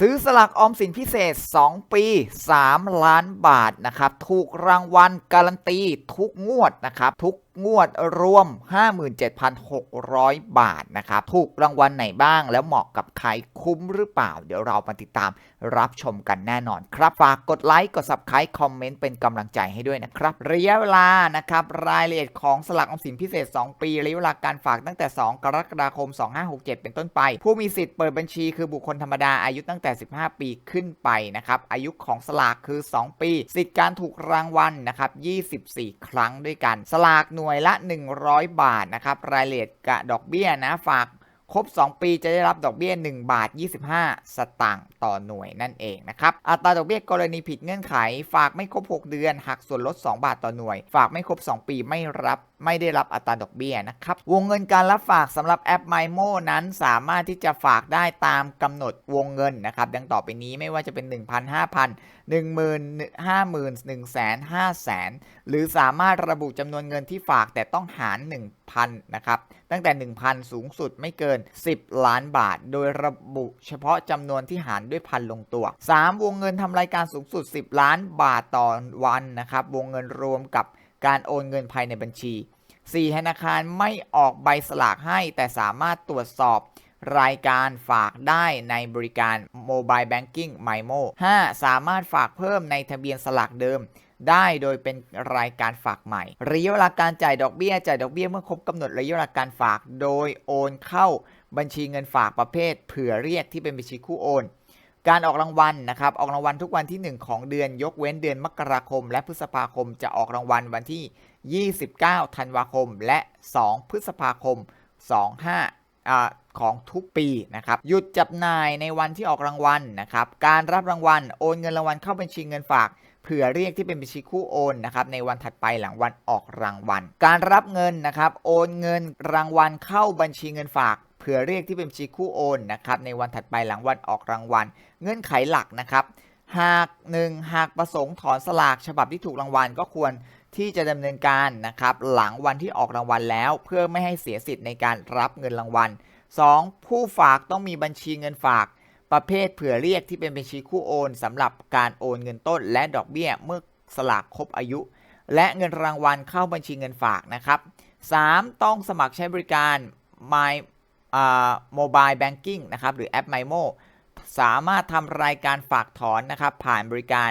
ซื้อสลากออมสินพิเศษ 2 ปี 3 ล้านบาทนะครับ ถูกรางวัลการันตี ทุกงวดนะครับ ทุก งวดรวม 57,600 บาทนะครับ ถูกรางวัลไหนบ้างแล้วเหมาะกับใครคุ้มหรือเปล่า เดี๋ยวเรามาติดตามรับชมกันแน่นอนครับ ฝากกดไลค์ กด subscribe คอมเมนต์เป็นกำลังใจให้ด้วยนะครับ ระยะเวลานะครับ รายละเอียดของสลากออมสินพิเศษ 2 ปีระยะเวลาการฝากตั้งแต่ 2 กรกฎาคม 2567 เป็นต้นไป ผู้มีสิทธิ์เปิดบัญชีคือบุคคลธรรมดาอายุตั้งแต่ 15 ปีขึ้นไปนะครับอายุของสลากคือ 2 ปี สิทธิ์การถูกรางวัลนะครับ 24 ครั้งด้วยกันสลากหน่วยวยละ 100 บาทนะครับรายละเอียดกับดอกเบี้ยนะฝากครบ 2 ปีจะได้รับดอกเบี้ย 1 บาท 25 สตางค์ต่อหน่วยนั่นเองนะครับ อัตราดอกเบี้ยกรณีผิดเงื่อนไข ฝากไม่ครบ 6 เดือนหักส่วนลด 2 บาทต่อหน่วย ฝากไม่ครบ 2 ปีไม่รับไม่ได้รับอัตราดอกเบี้ยนะครับ วงเงินการรับฝากสำหรับแอป MyMo นั้นสามารถที่จะฝากได้ตามกำหนดวงเงินนะครับ ดังต่อไปนี้ไม่ว่าจะเป็น1,000 5,000 1 0 0 0 0 50,000 1 0 0 0 0 0 500,000 หรือสามารถระบุจำนวนเงินที่ฝากแต่ต้องหาร 1,000 นะครับ ตั้งแต่ 1,000 สูงสุดไม่เกิน 10 ล้านบาท โดยระบุเฉพาะจำนวนที่หารด้วยพันลงตัว 3. วงเงินทำรายการสูงสุด 10 ล้านบาทต่อวันนะครับ วงเงินรวมกับการโอนเงินภายในบัญชี 4. ธนาคารไม่ออกใบสลากให้ แต่สามารถตรวจสอบรายการฝากได้ในบริการ Mobile Banking MyMo 5. สามารถฝากเพิ่มในทะเบียนสลากเดิม ได้โดยเป็นรายการฝากใหม่ ระยะเวลาการจ่ายดอกเบี้ย จ่ายดอกเบี้ยเมื่อครบกำหนดระยะเวลาการฝาก โดยโอนเข้าบัญชีเงินฝากประเภท เผื่อเรียกที่เป็นบัญชีคู่โอน การออกรางวัลนะครับ ออกรางวัลทุกวันที่ 1 ของเดือน ยกเว้นเดือนมกราคม และพฤษภาคมจะออกรางวัลวันที่ 29 ธันวาคม และ 2 พฤษภาคม 25อ่าของทุกปีนะครับหยุดจับน่ายในวันที่ออกรางวัลนะครับการรับรางวัลโอนเงินรางวัลเข้าบัญชีเงินฝากเผื่อเรียกที่เป็นบัญชีคู่โอนนะครับในวันถัดไปหลังวันออกรางวัล การรับเงินนะครับโอนเงินรางวัลเข้าบัญชีเงินฝากเผื่อเรียกที่เป็นบัญชีคู่โอนนะครับในวันถัดไปหลังวันออกรางวัล เงื่อนไขหลักนะครับหาก 1. หากประสงค์ถอนสลากฉบับที่ถูกรางวัลก็ควร ที่จะดำเนินการนะครับหลังวันที่ออกรางวัลแล้ว เพื่อไม่ให้เสียสิทธิ์ในการรับเงินรางวัล 2. ผู้ฝากต้องมีบัญชีเงินฝาก ประเภทเผื่อเรียกที่เป็นบัญชีคู่โอนสำหรับการโอนเงินต้น และดอกเบี้ยเมื่อสลากครบอายุ และเงินรางวัลเข้าบัญชีเงินฝากนะครับ 3. ต้องสมัครใช้บริการ My อ่า Mobile Banking นะครับหรือแอป MyMo สามารถทำรายการฝากถอนนะครับผ่านบริการ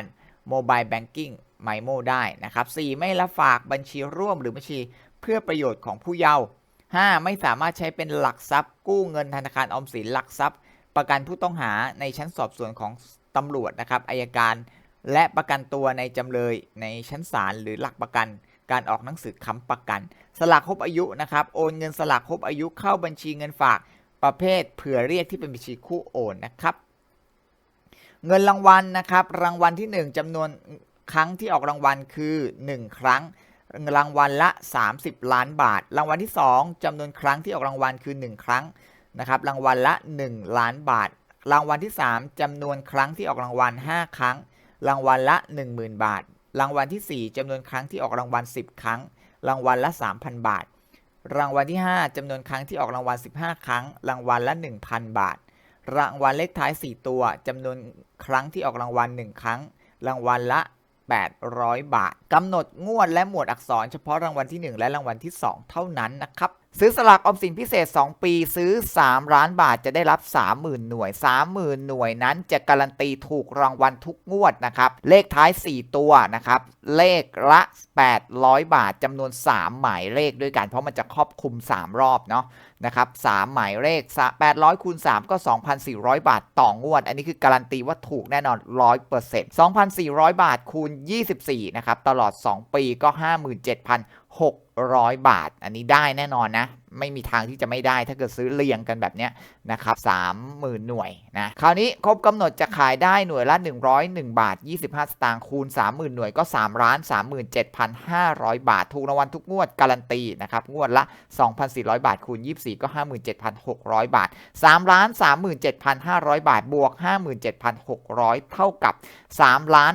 Mobile Banking MyMo ได้นะครับ 4. ไม่รับฝากบัญชีร่วมหรือบัญชีเพื่อประโยชน์ของผู้เยาว์ 5. ไม่สามารถใช้เป็นหลักทรัพย์ กู้เงินธนาคารออมสินหลักทรัพย์ ประกันผู้ต้องหาในชั้นสอบสวนของตำรวจนะครับอายการ และประกันตัวในจำเลยในชั้นศาลหรือหลักประกัน การออกหนังสือค้ำประกัน สลากครบอายุนะครับโอนเงินสลากครบอายุเข้าบัญชีเงินฝากประเภทเผื่อเรียกที่เป็นบัญชีคู่โอนนะครับ เงินรางวัลนะครับ รางวัลที่ 1จำนวน ครั้งที่ออกรางวัลคือ 1 ครั้ง รางวัลละ 30 ล้านบาท รางวัลที่ 2จำนวนครั้งที่ออกรางวัลคือ 1 ครั้งนะครับรางวัลละ 1 ล้านบาท รางวัลที่ 3จำนวนครั้งที่ออกรางวัล 5 ครั้ง รางวัลละ 10,000 บาท รางวัลที่ 4จำนวนครั้งที่ออกรางวัล 10 ครั้ง รางวัลละ 3,000 บาท รางวัลที่ 5จำนวนครั้งที่ออกรางวัล 15 ครั้ง รางวัลละ 1,000 บาท รางวัลเลขท้าย 4 ตัวจำนวนครั้งที่ออกรางวัล 1 ครั้ง รางวัลละ 800 บาทกำหนดงวดและหมวดอักษรเฉพาะรางวัลที่ 1 และรางวัลที่ 2 เท่านั้นนะครับ ซื้อสลากออมสินพิเศษ 2 ปีซื้อ 3 ล้านบาทจะได้รับ 30,000 หน่วย 30,000 หน่วยนั้นจะการันตีถูกรางวัลทุกงวดนะครับ เลขท้าย 4 ตัวนะครับ เลขละ 800 บาทจำนวน 3 หมายเลขด้วยกัน เพราะมันจะครอบคลุม 3 รอบเนาะนะครับ3หมายเลข 800คูณ3ก็ 2,400 บาทต่องวด อันนี้คือการันตีว่าถูกแน่นอน 100% 2,400 บาทคูณ 24 นะครับ ตลอด 2 ปีก็ 57,000 600 บาท อันนี้ได้แน่นอนนะ ไม่มีทางที่จะไม่ได้ถ้าเกิดซื้อเรียงกันแบบเนี้ยนะครับ30,000 หน่วยนะ คราวนี้ครบกำหนดจะขายได้หน่วยละ 101 บาท 25 สตางค์คูณ 30,000 หน่วยก็3ล้าน37,500 บาท ถูกรางวัลทุกงวดการันตีนะครับ งวดละ 2,400 บาท คูณ 24 ก็ 57,600 บาท3ล้าน37,500 บาท บวก 57,600 เท่ากับ3ล้าน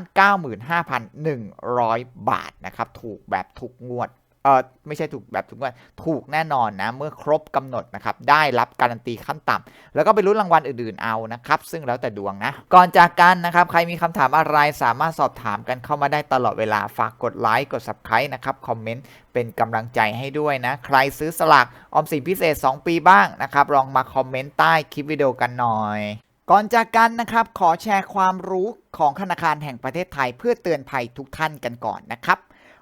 95,100 บาทนะครับ ถูกแบบทุกงวด เออไม่ใช่ถูกแบบทุกวันถูกแน่นอนนะ เมื่อครบกำหนดนะครับ ได้รับการันตีขั้นต่ำแล้วก็ไปลุ้นรางวัลอื่นๆเอานะครับ ซึ่งแล้วแต่ดวงนะ ก่อนจากกันนะครับ ใครมีคำถามอะไรสามารถสอบถามกันเข้ามาได้ตลอดเวลา ฝากกดไลค์กด subscribe นะครับ คอมเมนต์เป็นกำลังใจให้ด้วยนะ ใครซื้อสลากออมสินพิเศษ 2 ปีบ้างนะครับ ลองมาคอมเมนต์ใต้คลิปวิดีโอกันหน่อยก่อนจากกันนะครับ ขอแชร์ความรู้ของธนาคารแห่งประเทศไทยเพื่อเตือนภัยทุกท่านกันก่อนนะครับ